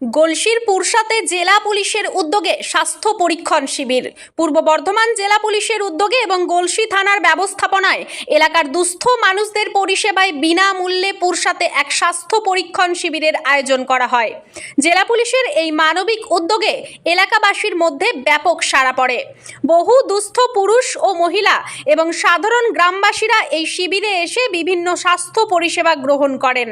গলসির পুরসাতে জেলা পুলিশের উদ্যোগে স্বাস্থ্য পরীক্ষণ শিবির। পূর্ব বর্ধমান জেলা পুলিশের উদ্যোগে এবং গলসি থানার ব্যবস্থাপনায় এলাকার দুস্থ মানুষদের পরিষেবায় বিনামূল্যে পুরসাতে এক স্বাস্থ্য পরীক্ষণ শিবিরের আয়োজন করা হয়। জেলা পুলিশের এই মানবিক উদ্যোগে এলাকাবাসীর মধ্যে ব্যাপক সাড়া পড়ে। বহু দুস্থ পুরুষ ও মহিলা এবং সাধারণ গ্রামবাসীরা এই শিবিরে এসে বিভিন্ন স্বাস্থ্য পরিষেবা গ্রহণ করেন।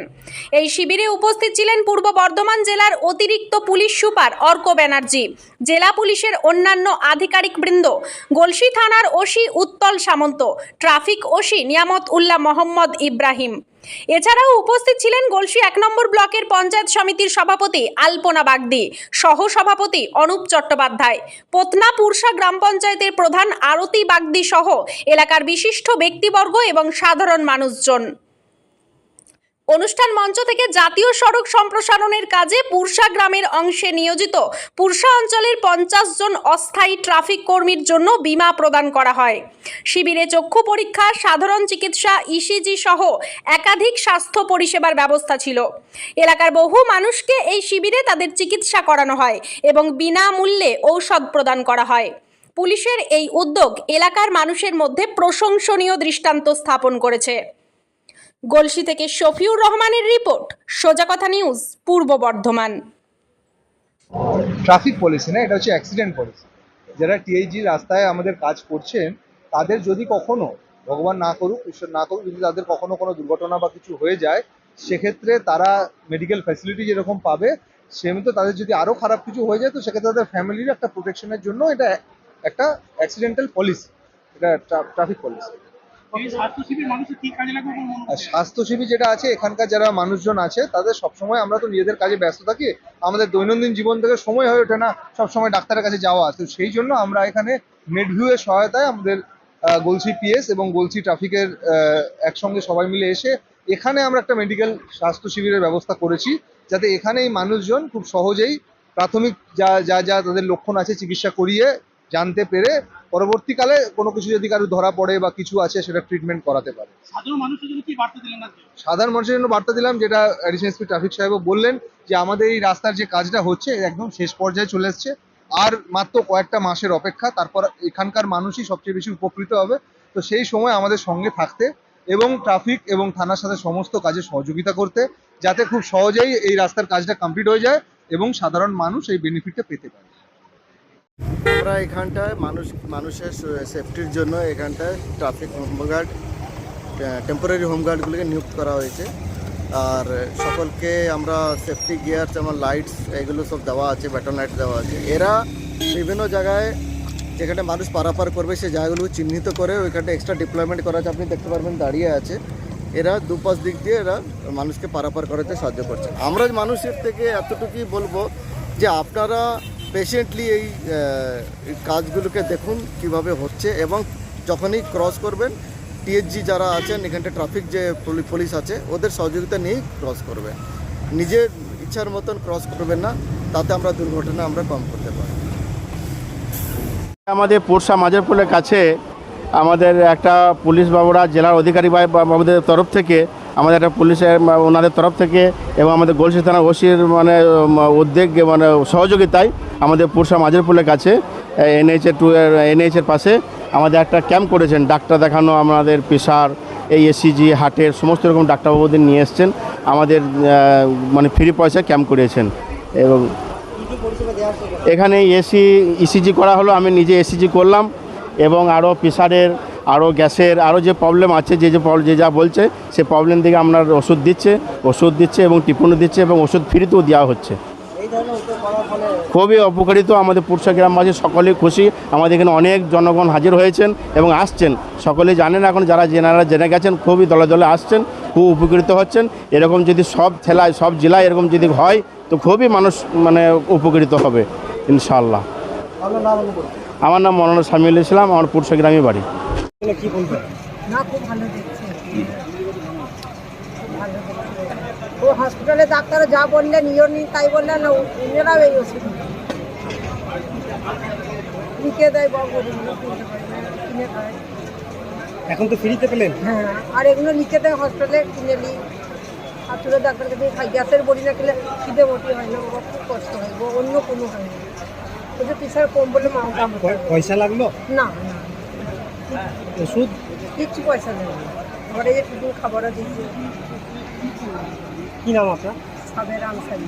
এই শিবিরে উপস্থিত ছিলেন পূর্ব বর্ধমান জেলার অতিরিক্ত পুলিশ সুপার অর্ক ব্যানার্জি, জেলা পুলিশের অন্যান্য আধিকারিকবৃন্দ গলসি থানার ওসি উত্তল সামন্ত, ট্রাফিক ওসি নিয়ামত উল্লাহ মোহাম্মদ ইব্রাহিম। এছাড়াও উপস্থিত ছিলেন গলসি এক নম্বর ব্লকের পঞ্চায়েত সমিতির সভাপতি আলপনা বাগদি, সহ সভাপতি অনুপ চট্টোপাধ্যায়, পোতনা পুরসা গ্রাম পঞ্চায়েতের প্রধান আরতি বাগদি সহ এলাকার বিশিষ্ট ব্যক্তিবর্গ এবং সাধারণ মানুষজন। অনুষ্ঠান মঞ্চ থেকে জাতীয় সড়ক সম্প্রসারণের কাজে পুরসা গ্রামের অংশে নিয়োজিত। পুরসা অঞ্চলের পঞ্চাশ জন অস্থায়ী ট্রাফিক কর্মীর জন্য বীমা প্রদান করা হয়। শিবিরে চক্ষু পরীক্ষা, সাধারণ চিকিৎসা ইসিজি সহ একাধিক স্বাস্থ্য পরিষেবার ব্যবস্থা ছিল। এলাকার বহু মানুষকে এই শিবিরে তাদের চিকিৎসা করানো হয় এবং বিনামূল্যে ঔষধ প্রদান করা হয়। পুলিশের এই উদ্যোগ এলাকার মানুষের মধ্যে প্রশংসনীয় দৃষ্টান্ত স্থাপন করেছে। গলসি থেকে শফিউর রহমানের রিপোর্ট, সোজা কথা নিউজ, পূর্ব বর্ধমান। ট্রাফিক পলিসি না? এটা হচ্ছে অ্যাক্সিডেন্ট পলিসি যারা টিআইজি রাস্তায় আমাদের কাজ করছেন তাদের যদি কখনো ভগবান না করুক, ঈশ্বর না করুক, যদি তাদের কখনো কোনো দুর্ঘটনা বা কিছু হয়ে যায়, সেক্ষেত্রে তারা মেডিকেল ফ্যাসিলিটি যেরকম পাবে, সেমতো তাদের যদি আরও খারাপ কিছু হয়ে যায়, তো সেক্ষেত্রে তাদের ফ্যামিলির একটা প্রোটেকশনের জন্য এটা একটা অ্যাক্সিডেন্টাল পলিসি এটা ট্রাফিক পলিসি স্বাস্থ্যসেবী যেটা আছে এখানকার যারা মানুষজন আছে তাদের সবসময় আমরা তো নিজেদের কাজে ব্যস্ত থাকি। আমাদের দৈনন্দিন জীবন থেকে সময় হয়ে ওঠে না সবসময় ডাক্তারের কাছে যাওয়া। তো সেই জন্য আমরা এখানে নেটভিউ এর সহায়তায় আমাদের গলসি পিএস এবং গলসি ট্রাফিকের আহ, একসঙ্গে সবাই মিলে এসে এখানে আমরা একটা মেডিকেল স্বাস্থ্য শিবিরের ব্যবস্থা করেছি যাতে এখানে এই মানুষজন খুব সহজেই প্রাথমিক যা যা যা তাদের লক্ষণ আছে চিকিৎসা করিয়ে জানতে পেরে পরবর্তীকালে কোনো কিছু যদি কারও ধরা পড়ে বা কিছু আছে সেটা ট্রিটমেন্ট করাতে পারে। সাধারণ মানুষের জন্য কি বার্তা দিলেন সাধারণ মানুষের জন্য বার্তা দিলাম যেটা অ্যাডিশনাল এসপি ট্রাফিক সাহেবও বললেন যে আমাদের এই রাস্তার যে কাজটা হচ্ছে একদম শেষ পর্যায়ে চলে এসছে। আর মাত্র কয়েকটা মাসের অপেক্ষা তারপর এখানকার মানুষই সবচেয়ে বেশি উপকৃত হবে। তো সেই সময় আমাদের সঙ্গে থাকতে এবং ট্রাফিক এবং থানার সাথে সমস্ত কাজে সহযোগিতা করতে যাতে খুব সহজেই এই রাস্তার কাজটা কমপ্লিট হয়ে যায় এবং সাধারণ মানুষ এই বেনিফিটটা পেতে পারে। আমরা এখানটায় মানুষ মানুষের সেফটির জন্য এখানটায় ট্রাফিক হোমগার্ড টেম্পোরারি হোমগার্ডগুলিকে নিযুক্ত করা হয়েছে। আর সকলকে আমরা সেফটি গিয়ার যেমন লাইটস এগুলো সব দেওয়া আছে ব্যাটন লাইট দেওয়া আছে। এরা বিভিন্ন জায়গায় যেখানে মানুষ পারাপার করবে সেই জায়গাগুলো চিহ্নিত করে ওইখানটা এক্সট্রা ডিপ্লয়মেন্ট করা আছে। আপনি দেখতে পারবেন দাঁড়িয়ে আছে। এরা দুপাশ দিক দিয়ে এরা মানুষকে পারাপার করাতে সাহায্য করছে। আমরা মানুষের থেকে এতটুকুই বলব যে আপনারা পেশেন্টলি এই কাজগুলোকে দেখুন কীভাবে হচ্ছে এবং যখনই ক্রস করবেন টিএসজি যারা আছেন, এখানটা ট্রাফিক যে পুলি- পুলিশ আছে, ওদের সহযোগিতা নিয়েই ক্রস করবেন। নিজের ইচ্ছার মতন ক্রস করবেন না, তাতে আমরা দুর্ঘটনা আমরা কম করতে পারি। আমাদের পোরশা মাজারপুলের কাছে আমাদের একটা পুলিশ বাবুরা, জেলার অধিকারী বাবুদের তরফ থেকে আমাদের একটা পুলিশের ওনাদের তরফ থেকে এবং আমাদের গোলসি থানা ওসির মানে উদ্যোগ মানে সহযোগিতায় আমাদের পোরশা মাজারপুলের কাছে এনএইচের টু এনএইচের পাশে আমাদের একটা ক্যাম্প করেছেন। ডাক্তার দেখানো, আমাদের প্রেশার এই এসিজি হার্টের সমস্ত রকম ডাক্তারবাবুদের নিয়ে এসছেন। আমাদের মানে ফ্রি পয়সা ক্যাম্প করেছেন। এবং এখানে এসি ইসিজি করা হলো, আমি নিজে এসিজি করলাম এবং আরও প্রেশারের আরও গ্যাসের আরও যে প্রবলেম আছে যে যে যে যা বলছে সে প্রবলেম থেকে আপনার ওষুধ দিচ্ছে ওষুধ দিচ্ছে এবং টিপুনও দিচ্ছে এবং ওষুধ ফ্রিতেও দেওয়া হচ্ছে। খুবই উপকারিত আমাদের পুরসা গ্রামবাসী সকলেই খুশি। আমাদের এখানে অনেক জনগণ হাজির হয়েছেন এবং আসছেন। সকলেই জানেন এখন যারা জেনারা জেনে গেছেন খুবই দলে দলে আসছেন খুব উপকৃত হচ্ছেন। এরকম যদি সব জেলায় সব জেলায় এরকম যদি হয় তো খুবই মানুষ মানে উপকৃত হবে ইনশাল্লাহ আমার নাম মৌলানা সামিউল ইসলাম আমার পুরসা গ্রামে বাড়ি। না খুব ভালো দেখছে। ও হসপিটালে ডাক্তার যা বললেন ইও তাই বললেন ওনারাও এই ওষুধ লিখে দেয় কিনে খায় এখন তো ফ্রিতে পেলেন? হ্যাঁ আর এগুলো লিখে দেয় হসপিটালে কিনে নিই আর চুলের ডাক্তারকে দিয়ে খাই গ্যাসের বড়ি না খেলে খিদে বটি হয় না বাবা খুব কষ্ট হয় অন্য কোনো হয় না। ওই যে পিসার কম বলে মা পয়সা লাগল? না না। ওষুধ কিচ্ছু পয়সা দেবে আমার এই যে টুকু খাবারও দিয়েছে কি নাম আপনার? সাবের আনসারি।